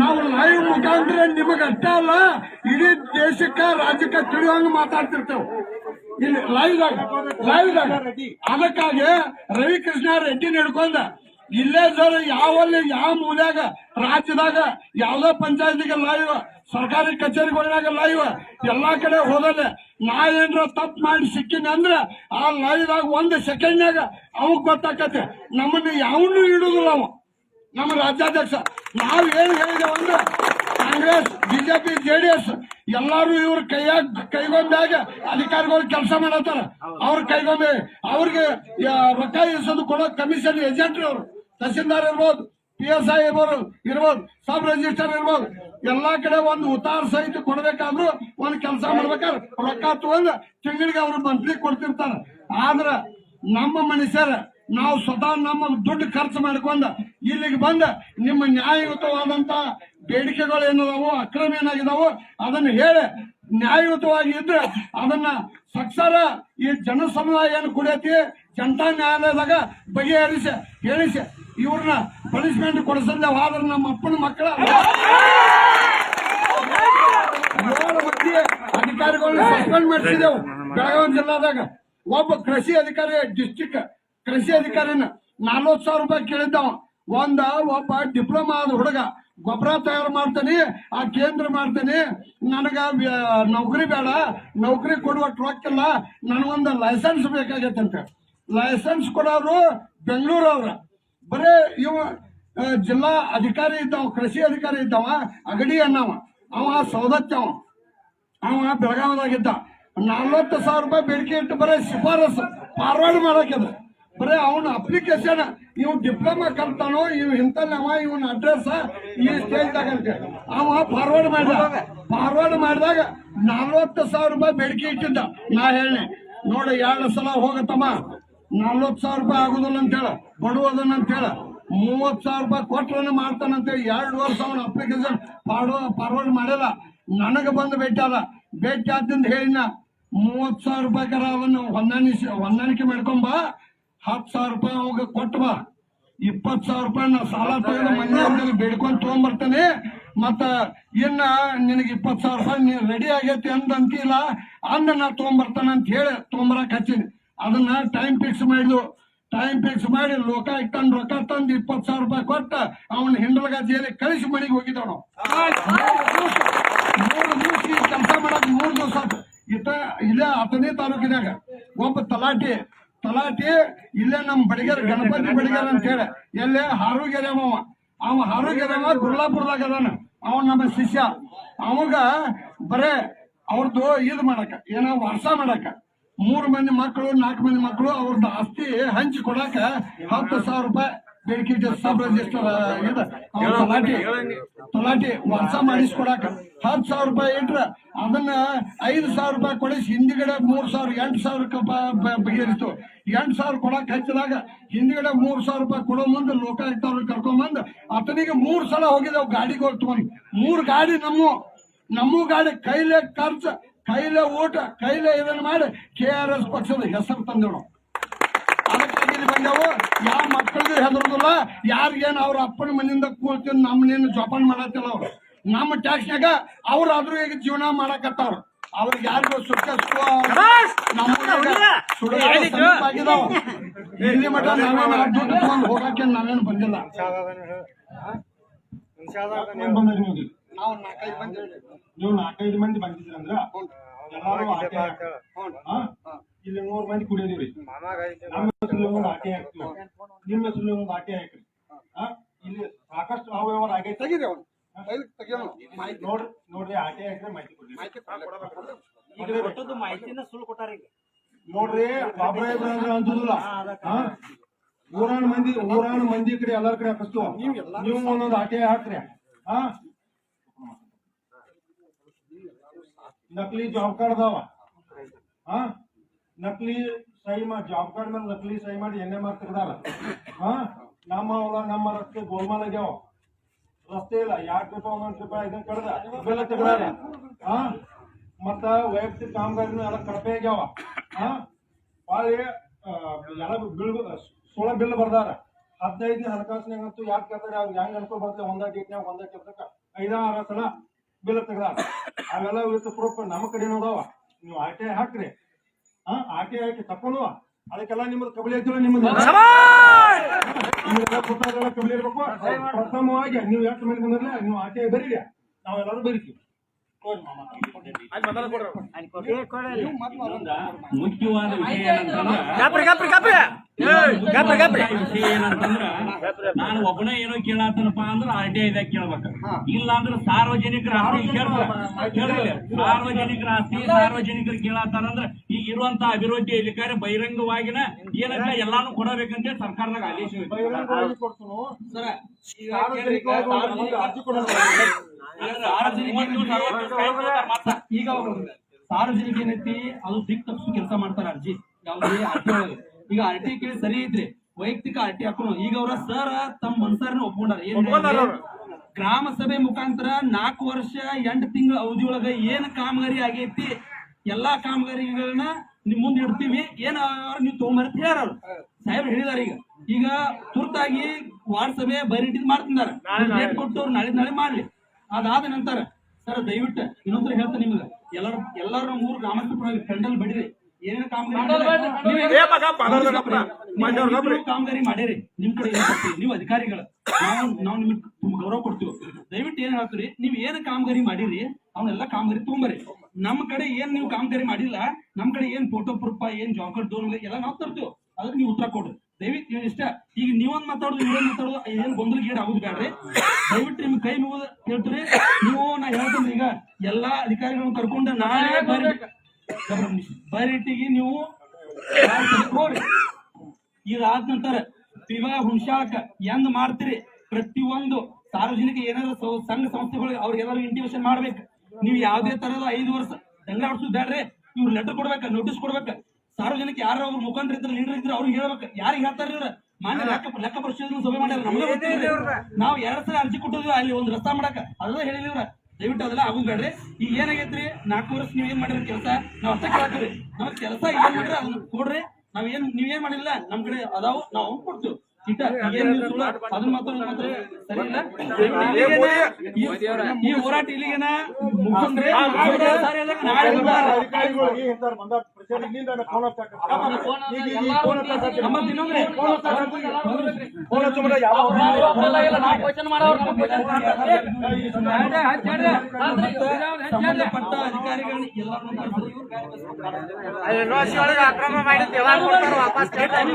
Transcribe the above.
ನಾವು ಲೈವ್ ಮುಖಾಂತರ ನಿಮಗ ಅಷ್ಟೇ ಅಲ್ಲ. ಇಡೀ ದೇಶಕ್ಕ, ರಾಜ್ಯಕ್ಕ ತಿಳಿಯುವಂಗ ಮಾತಾಡ್ತಿರ್ತೇವೆ. ಇಲ್ಲಿ ಲೈವ್ದಾಗ ಲೈವ್ದಾಗ ಅದಕ್ಕಾಗಿ ರವಿಕೃಷ್ಣ ರೆಡ್ಡಿ ನಡ್ಕೊಂಡ, ಇಲ್ಲೇ ಸರ್, ಯಾವಲ್ಲಿ, ಯಾವ ಮೂಲ್ಯಾಗ, ರಾಜ್ಯದಾಗ, ಯಾವ್ದೋ ಪಂಚಾಯತಿಗೆ ಲೈವ್ ಸರ್ಕಾರಿ ಕಚೇರಿಗಳಾಗ ಲೈವ್ ಎಲ್ಲಾ ಕಡೆ ಹೋದಲ್ಲ. ನಾ ಏನ್ರ ತಪ್ಪ ಮಾಡಿ ಸಿಕ್ಕಿನ ಅಂದ್ರ, ಆ ಲೈವ್ದಾಗ ಒಂದ್ ಸೆಕೆಂಡ್ನಾಗ ಅವಕ್ ಗೊತ್ತಾಕತ್ತೆ. ನಮ್ಮನ್ನ ಯಾವನ್ನೂ ಇಡುದಿಲ್ಲ ಅವ. ನಮ್ಮ ರಾಜ್ಯಾಧ್ಯಕ್ಷ ನಾವು ಏನು ಹೇಳಿದೆವು ಅಂದ್ರೆ ಕಾಂಗ್ರೆಸ್ ಬಿಜೆಪಿ ಜೆಡಿಎಸ್ ಎಲ್ಲಾರು ಇವ್ರ ಕೈಯಾಗ ಕೈಗೊಂಡಾಗ ಅಧಿಕಾರಿಗಳು ಕೆಲಸ ಮಾಡತ್ತಾರ. ಅವ್ರ ಕೈಗೊಂಬೆ ಅವ್ರಿಗೆ ರೊಕ್ಕ ಇಸೋದು ಕೊಡೋ ಕಮಿಷನ್ ಏಜೆಂಟ್ ಅವರು ತಹಸೀಲ್ದಾರ್ ಇರ್ಬೋದು ಪಿ ಎಸ್ ಐ ಇರ್ಬೋದು ಇರ್ಬೋದು ಸಬ್ ರಿಜಿಸ್ಟರ್ ಇರ್ಬೋದು ಎಲ್ಲಾ ಕಡೆ ಒಂದು ಉತ್ತಾರ ಸಹಿತ ಕೊಡ್ಬೇಕಾದ್ರು ಒಂದ್ ಕೆಲಸ ಮಾಡ್ಬೇಕಾದ್ರೆ ರೊಕ್ಕ ತಗೊಂಡ್ ತಿಂಗಳಿಗೆ ಅವ್ರು ಮಂತ್ಲಿ ಕೊಡ್ತಿರ್ತಾರ. ಆದ್ರ ನಮ್ಮ ಮನುಷ್ಯರ ನಾವು ಸ್ವತಃ ನಮ್ಮ ದುಡ್ಡು ಖರ್ಚು ಮಾಡ್ಕೊಂಡು ಇಲ್ಲಿಗೆ ಬಂದ ನಿಮ್ಮ ನ್ಯಾಯಯುತವಾದಂತ ಬೇಡಿಕೆಗಳು ಏನದಾವು ಅಕ್ರಮ ಏನಾಗಿದಾವು, ಅದನ್ನ ಹೇಳಿ ನ್ಯಾಯಯುತವಾಗಿ ಇದ್ರೆ ಅದನ್ನ ಸಕ್ಸರ ಈ ಜನ ಸಮುದಾಯ ಏನು ಕುಡಿಯತಿ, ಜನತಾ ನ್ಯಾಯಾಲಯದಾಗ ಬಗೆಹರಿಸಿ, ಹೇಳಿಸಿ. ಇವ್ರನ್ನ ಪನಿಷ್ಮೆಂಟ್ ಕೊಡಿಸಲ್ಲ ಆದ್ರೆ ನಮ್ಮ ಅಪ್ಪನ ಮಕ್ಕಳ ಏಳು ಅಧಿಕಾರಿಗಳನ್ನ ಸಸ್ಪೆಂಡ್ ಮಾಡಿಸಿದೆವು. ಬೆಳಗಾವಿ ಜಿಲ್ಲಾದಾಗ. ಒಬ್ಬ ಕೃಷಿ ಅಧಿಕಾರಿ ಡಿಸ್ಟಿಕ್ ಕೃಷಿ ಅಧಿಕಾರಿನ ನಲ್ವತ್ ಸಾವಿರ ರೂಪಾಯಿ ಕೇಳಿದ್ದವ ಒಂದ, ಒಬ್ಬ ಡಿಪ್ಲೊಮಾ ಆದ ಹುಡುಗ, ಗೊಬ್ಬರ ತಯಾರು ಮಾಡ್ತಾನೆ, ಆ ಕೇಂದ್ರ ಮಾಡ್ತೇನೆ. ನನಗ ನೌಕರಿ ಬೇಡ, ನೌಕರಿ ಕೊಡುವ ರೊಕ್ಕಿಲ್ಲ ನನಗೊಂದು ಲೈಸೆನ್ಸ್ ಬೇಕಾಗೈತಂತೆ ಲೈಸೆನ್ಸ್ ಕೊಡೋರು ಬೆಂಗಳೂರು ಅವ್ರ ಬರೇ ಇವ ಜಿಲ್ಲಾ ಅಧಿಕಾರಿ ಇದ್ದಾವ, ಕೃಷಿ ಅಧಿಕಾರಿ ಇದ್ದಾವ, ಅಗಡಿ ಅನ್ನವ. ಅವ ಸೌದತ್ತವ ಅವ. ಬೆಳಗಾವದಾಗಿದ್ದ. ನಲ್ವತ್ತು ಸಾವಿರ ರೂಪಾಯಿ ಬೇಡಿಕೆ ಇಟ್ಟು ಬರೀ ಶಿಫಾರಸು ಫಾರ್ವರ್ಡ್ ಮಾಡಕ್ಕಿದ ಬರೀ ಅವನ ಅಪ್ಲಿಕೇಶನ್ ಇವ್ ಡಿಪ್ಲೊಮಾ ಕಲ್ತಾನೋ, ಇವ್ ಇಂತಲ್ಲಿ ಅವ ಇವನ್ ಅಡ್ರೆಸ್ ಈ ಸ್ಟೇಜ್ದಾಗ ಅಂತ. ಅವ ಫಾರ್ವರ್ಡ್ ಮಾಡಿದ. ಫಾರ್ವರ್ಡ್ ಮಾಡಿದಾಗ ನಲ್ವತ್ತು ಸಾವಿರ ರೂಪಾಯಿ ಬೇಡಿಕೆ ಇಟ್ಟಿದ್ದ. ನಾ ಹೇಳಿ ನೋಡಿ, ಎರಡು ಸಲ ಹೋಗತ್ತಮ್ಮ. ನಲ್ವತ್ತು ಸಾವಿರ ರೂಪಾಯಿ ಆಗುದಿಲ್ಲ ಅಂತ ಹೇಳ. ಬಡವದನ್ನ ಅಂತ ಹೇಳ. ಮೂವತ್ ಸಾವಿರ ರೂಪಾಯಿ ಕೊಟ್ರನ್ನ ಮಾಡ್ತಾನಂತ. ಎರಡು ವರ್ಷ ಅವನ ಅಪ್ಲಿಕೇಶನ್ ಫಾರ್ವರ್ಡ್ ಮಾಡಿಲ್ಲ. ನನಗೆ ಬಂದು ಭೇಟಿ ಅದ ಭೇಟಿ ಆದಿಂದ ಹೇಳಿನ ಮೂವತ್ತು ಸಾವಿರ ರೂಪಾಯಿ ಕರ ಅವನು ಹೊಂದಾಣಿಸಿ, ಹೊಂದಾಣಿಕೆ ಮಾಡ್ಕೊಂಬ. ಹತ್ತು ಸಾವಿರ ರೂಪಾಯಿ ಅವಾಗ ಕೊಟ್ಟು ಬಾ. ಇಪ್ಪತ್ತು ಸಾವಿರ ರೂಪಾಯಿ ನಾ ಸಾಲ ತಗೊಂಡು ಮನೆ ಬೇಡ್ಕೊಂಡ್ ತಗೊಂಡ್ಬರ್ತೇನೆ ಮತ್ತ ಇನ್ನ ನಿನಗೆ ಇಪ್ಪತ್ ಸಾವಿರ ರೂಪಾಯಿ ನೀ ರೆಡಿ ಆಗೈತಿ ಅಂತ ಅಂತಿಲ್ಲ ಅಂದ ನಾ ತಗೊಂಬರ್ತಾನೆ ಅಂತ ಹೇಳಿ ತಗೊಂಬರಕ್ ಹಚ್ಚೀನಿ. ಅದನ್ನ ಟೈಮ್ ಫಿಕ್ಸ್ ಮಾಡಿದ್ವು ಟೈಮ್ ಫಿಕ್ಸ್ ಮಾಡಿ ಲೋಕಾಯುಕ್ತ ರೊಕ್ಕ ತಂದು ಇಪ್ಪತ್ತು ಸಾವಿರ ರೂಪಾಯಿ ಕೊಟ್ಟ ಅವನ ಹಿಂಡಲಗ ಜೈಲಿಗೆ ಕಳಿಸಿ ಮನೆಗೆ ಹೋಗಿದ್ದವನು. ನಾವು ಮೂರು ದಿವಸ ಕೆಲಸ ಮಾಡಕ್ ಮೂರು ದಿವಸ ಇತ ಇಲ್ಲೇ ಹತ್ತನೇ ತಾಲೂಕಿನಾಗ ಒಬ್ಬ ತಲಾಟಿ ತಲಾಟಿ, ಇಲ್ಲೇ ನಮ್ಮ ಬಡಿಗೆರ ಗಣಪತಿ ಬಡಿಗೆರ ಅಂತ ಹೇಳಿ, ಎಲ್ಲೇ ಹಾರುಗೆರೆ ಅವ ಅವ ಹಾರುಗೆರೆ ಅವ, ಗುರ್ಲಾಪುರದಾಗ ಅದಾನ, ಅವ ನಮ್ಮ ಶಿಷ್ಯ. ಅವಾಗ ಬರೇ ಅವ್ರದ್ದು ಇದು ಮಾಡಕ, ಏನ ವಾಸ ಮಾಡಕ. ಮೂರು ಮಂದಿ ಮಕ್ಕಳು ನಾಲ್ಕು ಮಂದಿ ಮಕ್ಕಳು ಅವ್ರದ್ದು ಆಸ್ತಿ ಹಂಚಿ ಕೊಡಾಕ ಹತ್ತು ಸಾವಿರ ರೂಪಾಯಿ ಬೇಡಿಕೆ ಅವ್ರ ತಲಾಟಿ ತಲಾಟಿ ವರ್ಷ ಮಾಡಿಸ್ಕೊಡಾಕ ಹತ್ತು ಸಾವಿರ ರೂಪಾಯಿ ಇಟ್ರ ಅದನ್ನ ಐದು ಸಾವಿರ ರೂಪಾಯಿ ಕೊಡಿಸಿ ಹಿಂದಿಗಡೆ ಮೂರ್ ಸಾವಿರ ಎಂಟು ಸಾವಿರ ಬ- ಬ- ಬಗೆಹರಿತು ಎಂಟು ಸಾವಿರ ಕೊಡಾಕ ಹಚ್ಚಿದಾಗ ಹಿಂದಿಗಡೆ ಮೂರ್ ಸಾವಿರ ರೂಪಾಯಿ ಕೊಡೋ ಮುಂದೆ ಲೋಕಾಯುಕ್ತ ಕರ್ಕೊಂಬಂದು ಅತನಿಗೆ ಮೂರ್ ಸಲ ಹೋಗಿದ್ದೇವೆ ಗಾಡಿಗೆ ಹೋಗಿ ಮೂರು ಮೂರ್ ಗಾಡಿ ನಮ್ಮ ನಮ್ಮ ಗಾಡಿ ಕೈಲೇ ಖರ್ಚು ಕೈಲೇ ಊಟ ಕೈಲೇ ಇದನ್ನ ಮಾಡಿ ಕೆ ಆರ್ ಎಸ್ ಪಕ್ಷದ ಹೆಸರು ತಂದೆವು ನಾವು ಇಲ್ಲಿ ಬಂದೆವು ಯಾವ ಮಕ್ಕಳಿಗೆ ಹೆದರುದಿಲ್ಲ ಯಾರಿಗೇನು ಅವ್ರ ಅಪ್ಪನ ಮನೆಯಿಂದ ಕೂಳ್ತಿಂದ ನಮ್ಮನೇನು ಜೋಪಾನ ಮಾಡತ್ತಿಲ್ಲ ಅವ್ರು. ನಮ್ಮ ಟ್ಯಾಕ್ಸ್ನಾಗ ಅವ್ರಾದ್ರೂ ಈಗ ಜೀವನ ಮಾಡಕತ್ತಾರ. ಅವ್ರಿಗೆ ಯಾರಿಗೂ ಸುಖ ಸುಖ ನಮ್ಮ ಸುಡುಗಾಡು ಸಮೀಪ ಆಗಿದಾವ ಇಲ್ಲಿ ಮಠ ನಾವೇನು ಹೋಗಕ್ಕೆ ನಾವೇನು ಬಂದಿಲ್ಲ. ನಾವು ನಾಲ್ಕೈದು ಮಂದಿ ನೀವು ನಾಲ್ಕೈದು ಮಂದಿ ಬಂದಿದ್ರಂದ್ರ ಎಲ್ಲಾರು ಆಟೆ ಹಾಕ್ತಾರ. ಹಾ? ಇಲ್ಲಿ ನೂರು ಮಂದಿ ಕುಡಿಯೋದಿವ್ರಿ. ನಮ್ಮ ಹೆಸರು ಒಂದು ಆಟೆ ಹಾಕ್ತೀವಿ. ನಿಮ್ಮ ಹೆಸರು ಒಂದು ಆಟೆ ಹಾಕ್ರಿ? ಇಲ್ಲಿ ಸಾಕಷ್ಟು ಅವ್ಯವಹಾರ ಆಗೈತೆ. ತೆಗೀರಿ ಅವ್ನು. ನೋಡ್ರಿ ನೋಡ್ರಿ ಆಟೆ ಹಾಕ್ರೆ ಮಾಹಿತಿ ಕೊಡ್ರಿ. ಈಗ ಕೊಟ್ಟದ್ದು ಮಾಹಿತಿನ ಸುಳ್ಳು ಕೊಟ್ಟಾರ ಈಗ. ನೋಡ್ರಿ ಬಾಬ್ರ ಇಬ್ರಾಹಿಂ ಅಂತದಿಲ್ಲ ಊರಾಣ ಮಂದಿ ಊರಾಣ ಮಂದಿ ಕಡೆ ಎಲ್ಲಾರ ಕಡೆ ಹಾಕಿಸ್ತು ನೀವು ಒಂದೊಂದು ಆಟೆ ಹಾಕ್ರಿ. ಹಾ? ನಕಲಿ ಜಾಬ್ ಕಾರ್ಡ್ ಅದಾವ. ಹಾ? ನಕಲಿ ಸಹಿ ಮಾಡಿ ಜಾಬ್ ಕಾರ್ಡ್ ಮೇಲೆ ನಕಲಿ ಸಹಿ ಮಾಡಿ ಎಣ್ಣೆ ಮಾರ್ ತೆಗ್ದಾರ ಹಾ? ನಮ್ಮ ಹೊಲ ನಮ್ಮ ರಸ್ತೆ ಗೋಲ್ಮಾಲ್ ಆಗ್ಯಾವ. ರಸ್ತೆ ಇಲ್ಲ, ಯಾಕೆ ರೂಪಾಯಿ ಒಂದೊಂದು ರೂಪಾಯಿ ಇದನ್ನ ಕಡ್ದ ತೆಗ್ದಾರ ಮತ್ತ ವೈಯಕ್ತಿಕ ಕಾಮಗಾರಿನ ಎಲ್ಲ ಕಳಪೆ ಆಗ್ಯಾವ. ಹಾ? ಎಲ್ಲ ಬಿಲ್ ಸೋಳ ಬಿಲ್ ಬರ್ದಾರ. ಹದಿನೈದು ಹಣಕಾಸಿನಾಗಂತೂ ಯಾಕೆ ಕೇಳ್ತಾರೆ, ಅವ್ರು ಹೆಂಗ್ ಅನ್ಕೊಂಡ್ ಬರ್ತದೆ ಒಂದ ಡೇಟ್ನಾಗ ಒಂದ ಕೆಲ್ಸಕ್ಕ ಐದಾರು ಸಲ ಬಿಲ್ ತೆಗ್ದಾರ ಅವೆಲ್ಲ ಪ್ರೂಫ್ ನಮ್ಮ ಕಡೆನೂ ಅದಾವ ನೀವು ಆರ್ ಟಿ ಐ ಹಾಕ್ರಿ. ಹಾ ಆಕೆ ತಪ್ಪಲ್ವ? ಅದಕ್ಕೆಲ್ಲ ನಿಮ್ಮದು ಕಬಲಿ ಐತಿಲ್ಲ ನಿಮ್ಮದು? ಕಬಲಿ ಇರ್ಬೇಕು. ಪ್ರಥಮವಾಗಿ ನೀವು ಎಷ್ಟು ಮನೆ ಬಂದಿರಲ್ಲ ನೀವು ಆಕೆ ಬರೀರಿ ನಾವೆಲ್ಲರೂ ಬರೀತೀವಿ. ಮುಖ್ಯವಾದ ವಿಷಯ ಏನಂತಂದ್ರ ವಿಷಯ ಏನಂತಂದ್ರ ನಾನು ಒಬ್ಬನೇ ಏನೋ ಕೇಳತ್ತನಪ್ಪ ಅಂದ್ರ ಆರ್ ಟಿ ಐದಾಗ ಕೇಳ್ಬೇಕ. ಇಲ್ಲ ಅಂದ್ರ ಸಾರ್ವಜನಿಕರ ಆಸ್ತಿ ಕೇಳಿಲ್ಲ ಸಾರ್ವಜನಿಕರ ಆಸ್ತಿ ಸಾರ್ವಜನಿಕರು ಕೇಳತ್ತಾರಂದ್ರ ಈಗ ಇರುವಂತ ಅಭಿವೃದ್ಧಿ ಅಧಿಕಾರಿ ಬಹಿರಂಗವಾಗಿನ ಏನಂತ ಎಲ್ಲಾನು ಕೊಡಬೇಕಂತ ಸರ್ಕಾರದಾಗ ಆದೇಶ ಈಗ ಸಾರ್ವಜನಿಕ ಏನೈತಿ ಅದು ದಿಕ್ ತಪ್ಪಿಸೋ ಕೆಲಸ ಮಾಡ್ತಾರ ಅರ್ಜಿ. ಯಾವ್ದೇ ಆರ್ಟಿ ಒಳಗೆ. ಈಗ ಆರ್ ಟಿ ಕೇಳಿ ಸರಿ ಇದ್ರೆ ವೈಯಕ್ತಿಕ ಆರ್ ಟಿ ಹಾಕೋಣ ಈಗ ಅವರ ಸರ್ ತಮ್ಮ ಮನ್ಸಾರನ ಒಪ್ಕೊಂಡಾರ. ಏನ್ ಗ್ರಾಮ ಸಭೆ ಮುಖಾಂತರ ನಾಲ್ಕು ವರ್ಷ ಎಂಟು ತಿಂಗಳ ಅವಧಿ ಒಳಗ ಏನ್ ಕಾಮಗಾರಿ ಆಗೈತಿ ಎಲ್ಲಾ ಕಾಮಗಾರಿಗಳನ್ನ ನಿಮ್ ಮುಂದೆ ಇಡ್ತೀವಿ. ಏನ್ ಅವ್ರ್ ನೀವು ತಗೊಂಬರ್ತ ಹೇಳ್ಯಾರ ಅವ್ರು? ಸಾಹೇಬ್ರು ಹೇಳಿದಾರ ಈಗ. ಈಗ ತುರ್ತಾಗಿ ವಾರ್ಡ್ ಸಭೆ ಬರೀಟಿದ್ ಮಾಡ್ತಿದ್ದಾರೆ. ಡೇಟ್ ಕೊಟ್ಟು ಅವ್ರು ನಾಳೆ ನಾಳೆ ಮಾಡ್ಲಿ. ಅದಾದ ನಂತರ ಸರ್ ದಯವಿಟ್ಟು ಇನ್ನೊಂದ್ರ ಹೇಳ್ತೇನೆ ನಿಮ್ಗೆ ಎಲ್ಲರೂ ಎಲ್ಲರೂ ಮೂರು ರಾಮಕೃಷ್ಣ ಪೆಂಡಲ್ ಬಡಿರಿ. ಏನೇನು ಕಾಮಗಾರಿ ನೀವು ಕಾಮಗಾರಿ ಮಾಡಿರಿ. ನಿಮ್ ಕಡೆ. ನೀವು ಅಧಿಕಾರಿಗಳು. ನಾವು ನಾವು ನಿಮ್ಗೆ ತುಂಬ ಗೌರವ ಕೊಡ್ತೀವಿ. ದಯವಿಟ್ಟು ಏನ್ ಹೇಳ್ತೀರಿ? ನೀವ್ ಏನ್ ಕಾಮಗಾರಿ ಮಾಡಿರಿ ಅವನ್ನೆಲ್ಲ ಕಾಮಗಾರಿ ತುಂಬರಿ ನಮ್ಮ ಕಡೆ ಏನ್ ನೀವು ಕಾಮಗಾರಿ ಮಾಡಿಲ್ಲ ನಮ್ ಕಡೆ ಏನ್ ಫೋಟೋ ಪ್ರೂಫ್ ಏನ್ ಜಾಕರ್ ಡೋರ್ ಎಲ್ಲ ನಾವ್ ತರ್ತೀವಿ. ಅದಕ್ಕೆ ನೀವು ಉತ್ತರ ಕೊಡ್ರಿ. ದಯವಿಟ್ಟು ನೀವು ಇಷ್ಟ. ಈಗ ನೀವೊಂದ್ ಮಾತಾಡೋದು ನೀವೊಂದ್ ಮಾತಾಡೋದು ಏನ್ ಗೊಂದಲ ಗೇಡ್ ಆಗುದು ಬೇಡ್ರಿ. ದಯವಿಟ್ಟು ನಿಮ್ ಕೈ ಮುಗಿದ ಹೇಳ್ತೀರಿ ನೀವು ನಾ ಹೇಳ್ತೀನಿ ಈಗ ಎಲ್ಲಾ ಅಧಿಕಾರಿಗಳನ್ನ ಕರ್ಕೊಂಡು ನಾಳೆ ಬರಿ ಬರೀಟಿಗೆ ನೀವು ಈಗ ಇದಾದ ನಂತರ ವಿವಾಹ ಹುಣಸಾಕ ಎಂದ್ ಮಾಡ್ತೀರಿ? ಪ್ರತಿಯೊಂದು ಸಾರ್ವಜನಿಕ ಏನಾದ್ರು ಸಂಘ ಸಂಸ್ಥೆಗಳಿಗೆ ಅವ್ರಿಗೆ ಏನಾದ್ರು ಇಂಟಿಮೇಷನ್ ಮಾಡ್ಬೇಕು. ನೀವು ಯಾವ್ದೇ ತರದ ಐದು ವರ್ಷ ಎಲ್ಲ ಬೇಡ್ರಿ. ಇವ್ರು ಲೆಟರ್ ಕೊಡ್ಬೇಕ ನೋಟಿಸ್ ಕೊಡ್ಬೇಕ. ಸಾರ್ವಜನಿಕ ಯಾರು ಅವ್ರ ಇದ್ರೆ ಲೀಡರ್ ಇದ್ರೆ ಅವ್ರಿಗೆ ಹೇಳ್ಬೇಕು. ಯಾರಿಗೆ ಹೇಳ್ತಾರ ಇವ್ರ? ಮಾನ್ಯ ಲೆಕ್ಕ ಲೆಕ್ಕ ಪರಿಶೋಧನೆ ಸಭೆ ಮಾಡ್ಯಾರ ನಮಗೆ ಗೊತ್ತಿಲ್ಲ ನಾವು ಎರಡ್ ಸಲ ಅರ್ಜಿ ಕೊಟ್ಟಿದ್ವಿ ಅಲ್ಲಿ ಒಂದು ರಸ್ತಾ ಮಾಡಕ ಅದೆಲ್ಲ ಹೇಳಿಲ್ಲ ಇವ್ರ. ದಯವಿಟ್ಟು ಅದೆಲ್ಲ ಆಗುಬೇಡ್ರಿ ಈಗ ಏನಾಗೈತ್ರಿ? ನಾಲ್ಕು ವರ್ಷ ನೀವ್ ಏನ್ ಮಾಡಿರ ಕೆಲಸ? ನಾವ್ ಅಷ್ಟೇ ಕೇಳಕ್ರಿ ನಮ್ ಕೆಲಸ ಏನ್ ಮಾಡ್ರಿ ಅದನ್ನ ಕೊಡ್ರಿ. ನಾವ್ ಏನ್ ನೀವ್ ಏನ್ ಮಾಡಿಲ್ಲ ನಮ್ ಕಡೆ ಅದಾವು ನಾವು ಕೊಡ್ತೀವಿ. ಅದನ್ನ ಮಾತ್ರ ಮಾತ್ರ ಸರಿ ಇಲ್ಲ. ಈ- ಹೋರಾಟ ಇಲ್ಲಿಗೇನ ನಾಳೆ ಬರ್ತಾರೆ. ಅಧಿಕಾರಿಗಳಿಗೆ ಇಂಥವ್ರು ಬಂದಾರ ಪ್ರಚಾರ ಇಲ್ಲಿಂದ ಫೋನ್ ಹಚ್ಚಾಕ ಈಗ ಈಗ ಈ ಫೋನ್ ಹಚ್ಚಾಕ ನಮ್ಮಲ್ಲಿ ಇನ್ನೊಂದ್ರಿ ಫೋನ್ ಹಚ್ಚಿದ್ರೆ ಯಾವ ಸಂಬಂಧಪಟ್ಟ ಅಧಿಕಾರಿಗಳನ್ನ ಎಲ್ಲರನ್ನೂ ಕರ್ಸಿ ಇವ್ರು ಗಾಡಿ ಕಳ್ಸ್ಕೊಡ್ತಾರೆ. ಅಕ್ರಮ ಮಾಡಿದ್ದು ಯಾವಾಗ ಕೊಡ್ತಾರೋ ವಾಪಸ್ ಕೇಳ್ತಾರೆ